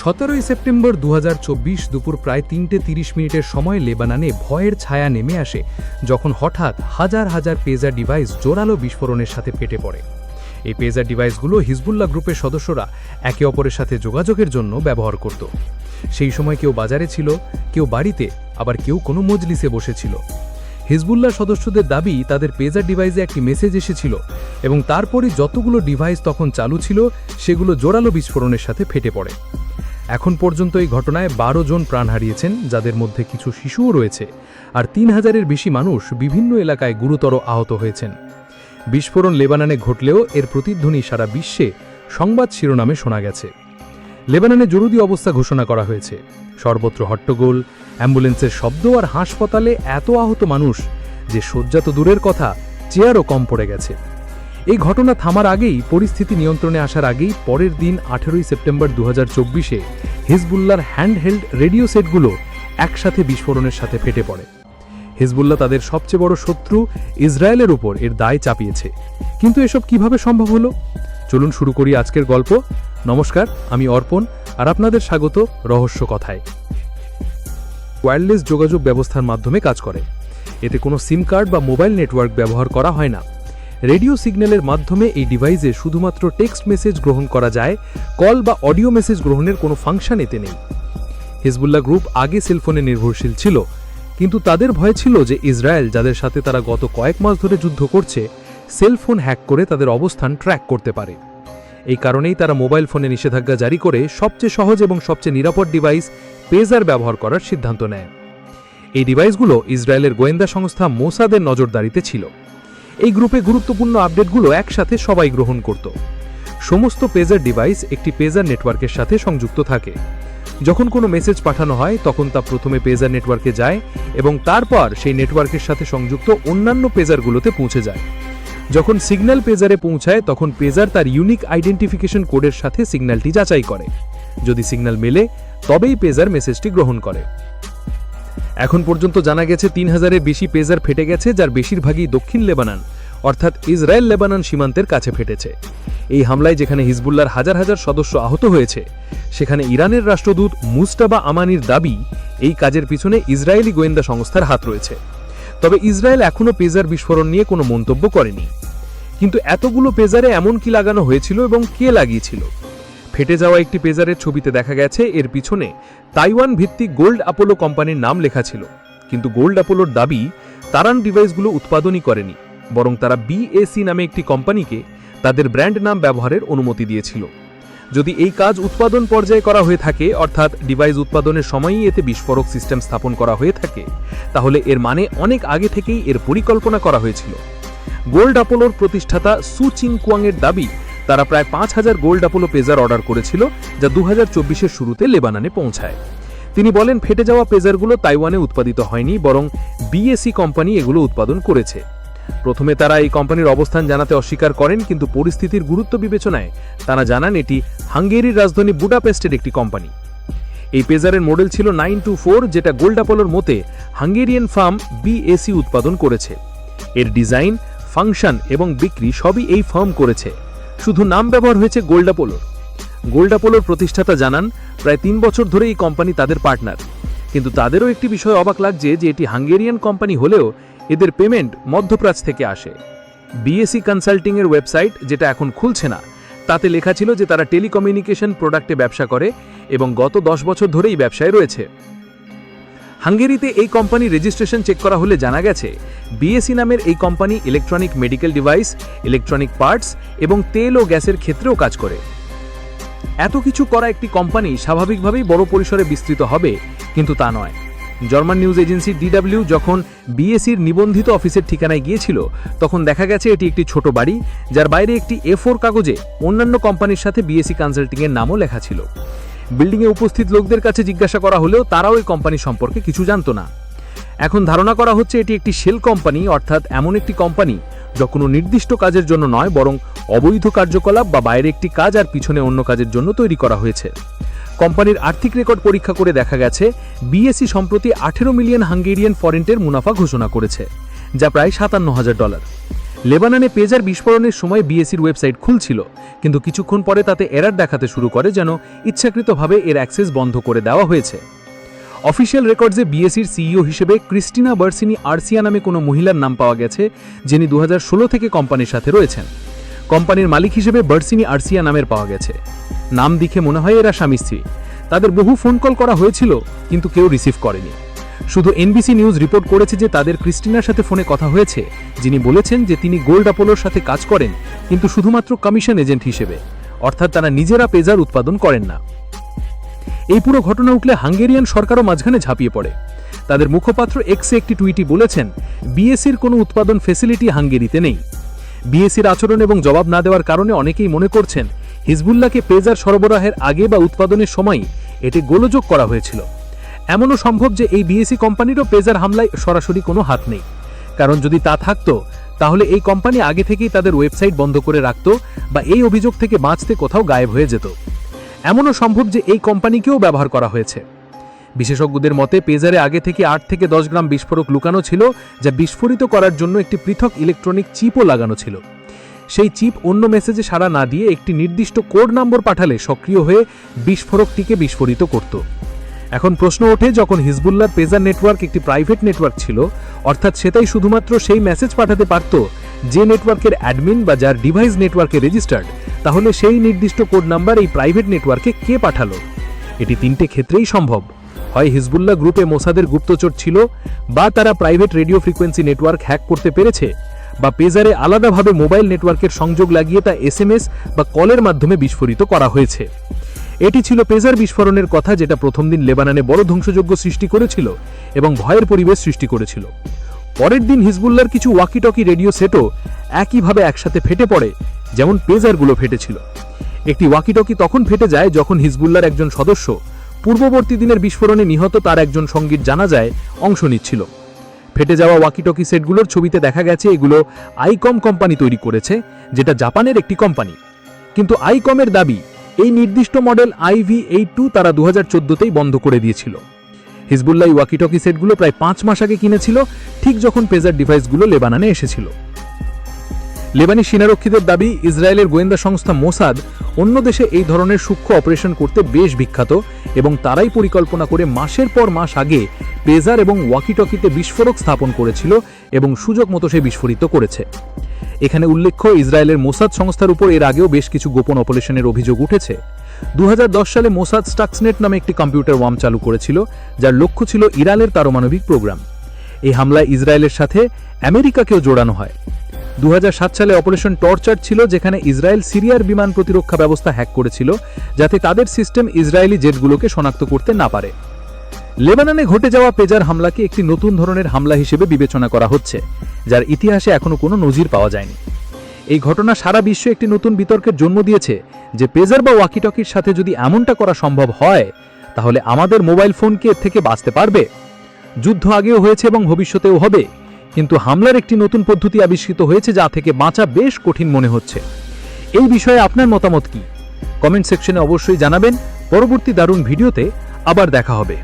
সতেরোই সেপ্টেম্বর দু হাজার চব্বিশ দুপুর প্রায় তিনটে তিরিশ মিনিটের সময় লেবাননে ভয়ের ছায়া নেমে আসে, যখন হঠাৎ হাজার হাজার পেজার ডিভাইস জোরালো বিস্ফোরণের সাথে ফেটে পড়ে। এই পেজার ডিভাইসগুলো হিজবুল্লাহ গ্রুপের সদস্যরা একে অপরের সাথে যোগাযোগের জন্য ব্যবহার করত। সেই সময় কেউ বাজারে ছিল, কেউ বাড়িতে, আবার কেউ কোনো মজলিসে বসেছিল। হিজবুল্লাহ সদস্যদের দাবি, তাদের পেজার ডিভাইসে একটি মেসেজ এসেছিল এবং তারপরে যতগুলো ডিভাইস তখন চালু ছিল, সেগুলো জোরালো বিস্ফোরণের সাথে ফেটে পড়ে। এখন পর্যন্ত এই ঘটনায় বারো জন প্রাণ হারিয়েছেন, যাদের মধ্যে কিছু শিশুও রয়েছে, আর তিন হাজারের বেশি মানুষ বিভিন্ন এলাকায় গুরুতর আহত হয়েছেন। বিস্ফোরণ লেবাননে ঘটলেও এর প্রতিধ্বনি সারা বিশ্বে সংবাদ শিরোনামে শোনা গেছে। লেবাননে জরুরি অবস্থা ঘোষণা করা হয়েছে। সর্বত্র হট্টগোল, অ্যাম্বুলেন্সের শব্দ আর হাসপাতালে এত আহত মানুষ যে শয্যা তো দূরের কথা, চেয়ারও কম পড়ে গেছে। এই ঘটনা থামার আগেই পরিস্থিতি নিয়ন্ত্রণে আসার আগেই পরের দিন আঠেরোই সেপ্টেম্বর দু হাজার চব্বিশে হিজবুল্লার হ্যান্ডহেল্ড রেডিও সেটগুলো একসাথে বিস্ফোরণের সাথে ফেটে পড়ে। হিজবুল্লাহ তাদের সবচেয়ে বড় শত্রু ইসরায়েলের উপর এর দায় চাপিয়েছে। কিন্তু এসব কীভাবে সম্ভব হলো? চলুন শুরু করি আজকের গল্প। নমস্কার, আমি অর্পণ, আর আপনাদের স্বাগত রহস্য কথায়। ওয়্যারলেস যোগাযোগ ব্যবস্থার মাধ্যমে কাজ করে। এতে কোনো সিম কার্ড বা মোবাইল নেটওয়ার্ক ব্যবহার করা হয় না। রেডিও সিগন্যালের মাধ্যমে এই ডিভাইসে শুধুমাত্র টেক্সট মেসেজ গ্রহণ করা যায়, কল বা অডিও মেসেজ গ্রহণের কোনো ফাংশন এতে নেই। হিজবুল্লাহ গ্রুপ আগে সেলফোনে নির্ভরশীল ছিল, কিন্তু তাদের ভয় ছিল যে ইসরায়েল, যাদের সাথে তারা গত কয়েক মাস ধরে যুদ্ধ করছে, সেলফোন হ্যাক করে তাদের অবস্থান ট্র্যাক করতে পারে। এই কারণেই তারা মোবাইল ফোনে নিষেধাজ্ঞা জারি করে সবচেয়ে সহজ এবং সবচেয়ে নিরাপদ ডিভাইস পেজার ব্যবহার করার সিদ্ধান্ত নেয়। এই ডিভাইসগুলো ইসরায়েলের গোয়েন্দা সংস্থা মোসাদের নজরদারিতে ছিল। এই গ্রুপে গুরুত্বপূর্ণ আপডেটগুলো একসাথে সবাই গ্রহণ করত। সমস্ত পেজার ডিভাইস একটি পেজার নেটওয়ার্কের সাথে সংযুক্ত থাকে। যখন কোনো মেসেজ পাঠানো হয়, তখন তা প্রথমে পেজার নেটওয়ার্কে যায় এবং তারপর সেই নেটওয়ার্কের সাথে সংযুক্ত অন্যান্য পেজারগুলোতে পৌঁছে যায়। যখন সিগন্যাল পেজারে পৌঁছায়, তখন পেজার তার ইউনিক আইডেন্টিফিকেশন কোডের সাথে সিগন্যালটি যাচাই করে। যদি সিগন্যাল মেলে, তবেই পেজার মেসেজটি গ্রহণ করে। এখন পর্যন্ত জানা গেছে তিন হাজারের বেশি পেজার ফেটে গেছে, যার বেশিরভাগই দক্ষিণ লেবানান, অর্থাৎ ইসরায়েল লেবানন সীমান্তের কাছে ফেটেছে। এই হামলায় যেখানে হিজবুল্লার হাজার হাজার সদস্য আহত হয়েছে, সেখানে ইরানের রাষ্ট্রদূত মুস্তাবা আমানির দাবি, এই কাজের পিছনে ইসরায়েলি গোয়েন্দা সংস্থার হাত রয়েছে। তবে ইসরায়েল এখনও পেজার বিস্ফোরণ নিয়ে কোনো মন্তব্য করেনি। কিন্তু এতগুলো পেজারে এমন কি লাগানো হয়েছিল এবং কে লাগিয়েছিল? ফেটে যাওয়া একটি পেজারের ছবিতে দেখা গেছে, এর পিছনে তাইওয়ান ভিত্তিক গোল্ড অ্যাপোলো কোম্পানির নাম লেখা ছিল। কিন্তু গোল্ড অ্যাপোলোর দাবি, তারান ডিভাইসগুলো উৎপাদনই করেনি, বরং তারা বিএসি নামে একটি কোম্পানিকে তাদের ব্র্যান্ড নাম ব্যবহারের অনুমতি দিয়েছিল। যদি এই কাজ উৎপাদন পর্যায়ে করা হয়ে থাকে, অর্থাৎ ডিভাইস উৎপাদনের সময়ই এতে বিস্ফোরক সিস্টেম স্থাপন করা হয়ে থাকে, তাহলে এর মানে অনেক আগে থেকেই এর পরিকল্পনা করা হয়েছিল। গোল্ড অ্যাপোলোর প্রতিষ্ঠাতা সু চিং কুয়াংয়ের দাবি তারা প্রায় পাঁচ হাজার গোল্ড অ্যাপোলো পেজার অর্ডার করেছিল, যা দু হাজার শুরুতে লেবাননে পৌঁছায়। তিনি বলেন, ফেটে যাওয়া পেজারগুলো তাইওয়ানে উৎপাদিত হয়নি, বরং বিএসি কোম্পানি এগুলো উৎপাদন করেছে। প্রথমে তারা এই কোম্পানির অবস্থান জানাতে অস্বীকার করেন, কিন্তু পরিস্থিতির গুরুত্ব বিবেচনায় তারা জানান, এটি হাঙ্গেরির রাজধানী বুডাপেস্টের একটি কোম্পানি। এই পেজারের মডেল ছিল নাইন টু ফোর, যেটা গোল্ড অ্যাপোলোর মতে হাঙ্গেরিয়ান ফার্ম বিএসি উৎপাদন করেছে। এর ডিজাইন, ফাংশন এবং বিক্রি সবই এই ফার্ম করেছে। শুধু নাম ব্যবহার হয়েছে গোল্ড অ্যাপোলোর গোল্ড অ্যাপোলোর প্রতিষ্ঠাতা জানান, প্রায় তিন বছর ধরে এই কোম্পানি তাদের পার্টনার। কিন্তু তাদেরও একটি বিষয় অবাক লাগছে যে এটি হাঙ্গেরিয়ান কোম্পানি হলেও এদের পেমেন্ট মধ্যপ্রাচ্য থেকে আসে। বিএসসি কনসাল্টিংয়ের ওয়েবসাইট, যেটা এখন খুলছে না, তাতে লেখা ছিল যে তারা টেলিকমিউনিকেশন প্রোডাক্টে ব্যবসা করে এবং গত দশ বছর ধরেই ব্যবসায় রয়েছে। হাঙ্গেরিতে এই কোম্পানি রেজিস্ট্রেশন চেক করা হলে জানা গেছে বিএসসি নামের এই company electronic medical device electronic parts এবং তেল ও গ্যাসের ক্ষেত্রেও কাজ করে। এত কিছু করা একটি কোম্পানি স্বাভাবিকভাবেই বড় পরিসরে বিস্তৃত হবে, কিন্তু তা নয়। জার্মান নিউজ এজেন্সি ডিডব্লিউ যখন বিএসির নিবন্ধিত অফিসের ঠিকানায় গিয়েছিল, তখন দেখা গেছে এটি একটি ছোট বাড়ি, যার বাইরে একটি এ কাগজে অন্যান্য কোম্পানির সাথে বিএসি কনসাল্টিংয়ের নামও লেখা ছিল। বিল্ডিংয়ে উপস্থিত লোকদের কাছে জিজ্ঞাসা করা হলেও তারাও এই কোম্পানি সম্পর্কে কিছু জানত না। এখন ধারণা করা হচ্ছে এটি একটি শেল কোম্পানি, অর্থাৎ এমন একটি কোম্পানি যা কোনো নির্দিষ্ট কাজের জন্য নয়, বরং অবৈধ কার্যকলাপ বা বাইরে একটি কাজ আর পিছনে অন্য কাজের জন্য তৈরি করা হয়েছে। কোম্পানির আর্থিক রেকর্ড পরীক্ষা করে দেখা গেছে বিএসসি সম্প্রতি আঠেরো মিলিয়ন হাঙ্গেরিয়ান ফরেন্টের মুনাফা ঘোষণা করেছে, যা প্রায় সাতান্ন হাজার ডলার। লেবাননে পেজার বিস্ফোরণের সময় বিএসির ওয়েবসাইট খুলছিল, কিন্তু কিছুক্ষণ পরে তাতে এরার দেখাতে শুরু করে যেন ইচ্ছাকৃতভাবে এর অ্যাক্সেস বন্ধ করে দেওয়া হয়েছে। অফিসিয়াল রেকর্ডসে বিএসির সিইও হিসেবে ক্রিস্টিনা বার্সিনি আর্সিয়া নামে কোনো মহিলার নাম পাওয়া গেছে, যিনি দু হাজার ষোলো থেকে কোম্পানির সাথে রয়েছেন। কোম্পানির মালিক হিসেবে বার্সিনি আর্সিয়া নামের পাওয়া গেছে। নাম দেখে মনে হয় এরা স্বামী স্ত্রী। তাদের বহু ফোন কল করা হয়েছিল, কিন্তু কেউ রিসিভ করেনি। শুধু এনবিসি নিউজ রিপোর্ট করেছে যে তাদের ক্রিস্টিনার সাথে ফোনে কথা হয়েছে, যিনি বলেছেন যে তিনি গোল্ড অ্যাপোলোর সাথে কাজ করেন, কিন্তু শুধুমাত্র কমিশন এজেন্ট হিসেবে। অর্থাৎ তারা নিজেরা পেজার উৎপাদন করেন না। এই পুরো ঘটনা উঠলে হাঙ্গেরিয়ান সরকারও মাঝখানে ঝাঁপিয়ে পড়ে। তাদের মুখপাত্র এক্সে একটি টুইটি বলেছেন, বিএসির কোনো উৎপাদন ফেসিলিটি হাঙ্গেরিতে নেই। বিএসির আচরণ এবং জবাব না দেওয়ার কারণে অনেকেই মনে করছেন, হিজবুল্লাহকে পেজার সরবরাহের আগে বা উৎপাদনের সময় এটি গোলযোগ করা হয়েছিল। এমনও সম্ভব যে এই বিএসি কোম্পানিরও পেজার হামলায় সরাসরি কোনো হাত নেই। কারণ যদি তা থাকতো, তাহলে এই কোম্পানি আগে থেকেই তাদের ওয়েবসাইট বন্ধ করে রাখত বা এই অভিযোগ থেকে বাঁচতে কোথাও গায়েব হয়ে যেত। এমনও সম্ভব যে এই কোম্পানিকেও ব্যবহার করা হয়েছে। বিশেষজ্ঞদের মতে, পেজারে আগে থেকে আট থেকে দশ গ্রাম বিস্ফোরক লুকানো ছিল, যা বিস্ফোরিত করার জন্য একটি পৃথক ইলেকট্রনিক চিপও লাগানো ছিল। সেই চিপ অন্য মেসেজে সাড়া না দিয়ে একটি নির্দিষ্ট কোড নম্বর পাঠালে সক্রিয় হয়ে বিস্ফোরকটিকে বিস্ফোরিত করত। এখন প্রশ্ন ওঠে, যখন হিজবুল্লার পেজার নেটওয়ার্ক একটি প্রাইভেট নেটওয়ার্ক ছিল, অর্থাৎ সেটাই শুধুমাত্র সেই মেসেজ পাঠাতে পারত যে নেটওয়ার্কের অ্যাডমিন বা যার ডিভাইস নেটওয়ার্কে রেজিস্টার্ড তাহলে সেই নির্দিষ্ট কোড নাম্বার এই প্রাইভেট নেটওয়ার্কে কে পাঠালো? এটি তিনটে ক্ষেত্রেই সম্ভব। হয় হিজবুল্লাহ গ্রুপে মোসাদের গুপ্তচর ছিল, বা তারা private radio frequency network hack করতে পেরেছে, বা পেজারে আলাদাভাবে মোবাইল নেটওয়ার্কের সংযোগ লাগিয়ে তা এসএমএস বা কলের মাধ্যমে বিস্ফোরিত করা হয়েছে। এটি ছিল পেজার বিস্ফোরণের কথা যেটা প্রথম দিন লেবাননে বড় ধ্বংসযজ্ঞ সৃষ্টি করেছিল এবং ভয়ের পরিবেশ সৃষ্টি করেছিল। পরের দিন হিজবুল্লার কিছু ওয়াকিটকি রেডিও সেটও একইভাবে একসাথে ফেটে পড়ে, যেমন পেজারগুলো ফেটেছিল। একটি ওয়াকিটকি তখন ফেটে যায় যখন হিজবুল্লার একজন সদস্য পূর্ববর্তী দিনের বিস্ফোরণে নিহত তার একজন সংগীত জানা যায় অংশ নিচ্ছিল। ফেটে যাওয়া ওয়াকিটকি সেটগুলোর ছবিতে দেখা গেছে এগুলো আইকম কোম্পানি তৈরি করেছে, যেটা জাপানের একটি কোম্পানি। কিন্তু আইকমের দাবি এই নির্দিষ্ট মডেল আইভি এইট টু তারা দু হাজার চোদ্দতেই বন্ধ করে দিয়েছিল। হিজবুল্লাহ ওয়াকিটকি সেটগুলো প্রায় পাঁচ মাস আগে কিনেছিল, ঠিক যখন পেজার ডিভাইসগুলো লেবাননে এসেছিল। লেবানি সেনারক্ষীদের দাবি, ইসরায়েলের গোয়েন্দা সংস্থা মোসাদ অন্য দেশে এই ধরনের সূক্ষ্ম অপারেশন করতে বেশ বিখ্যাত এবং তারাই পরিকল্পনা করে মাসের পর মাস আগে পেজার এবং ওয়াকিটকিতে বিস্ফোরক স্থাপন করেছিল এবং সুযোগ মতো সে বিস্ফোরিত করেছে। এখানে উল্লেখ্য, ইসরায়েলের মোসাদ সংস্থার উপর এর আগেও বেশ কিছু গোপন অপারেশনের অভিযোগ উঠেছে। দু সালে মোসাদ স্টাক্সনেট নামে একটি কম্পিউটার ওয়ার্ম চালু করেছিল, যার লক্ষ্য ছিল ইরানের পারমাণবিক প্রোগ্রাম। এই হামলায় ইসরায়েলের সাথে আমেরিকাকেও জোড়ানো হয়। দু হাজার সাত সালে অপারেশন টর্চার ছিল, যেখানে ইসরায়েল সিরিয়ার বিমান প্রতিরক্ষা ব্যবস্থা হ্যাক করেছিল, যাতে তাদের সিস্টেম ইসরায়েলি জেটগুলোকে শনাক্ত করতে না পারে। লেবাননে ঘটে যাওয়া পেজার হামলাকে একটি নতুন ধরনের হামলা হিসেবে বিবেচনা করা হচ্ছে, যার ইতিহাসে এখনও কোনো নজির পাওয়া যায়নি। এই ঘটনা সারা বিশ্বে একটি নতুন বিতর্কের জন্ম দিয়েছে যে পেজার বা ওয়াকিটকির সাথে যদি এমনটা করা সম্ভব হয়, তাহলে আমাদের মোবাইল ফোনকে এর থেকে বাঁচতে পারবে? যুদ্ধ আগেও হয়েছে এবং ভবিষ্যতেও হবে, কিন্তু হামলার একটি নতুন পদ্ধতি আবিষ্কৃত হয়েছে যা থেকে বাঁচা বেশ কঠিন মনে হচ্ছে। এই বিষয়ে আপনার মতামত কি? কমেন্ট সেকশনে অবশ্যই জানাবেন। পরবর্তী দারুণ ভিডিওতে আবার দেখা হবে।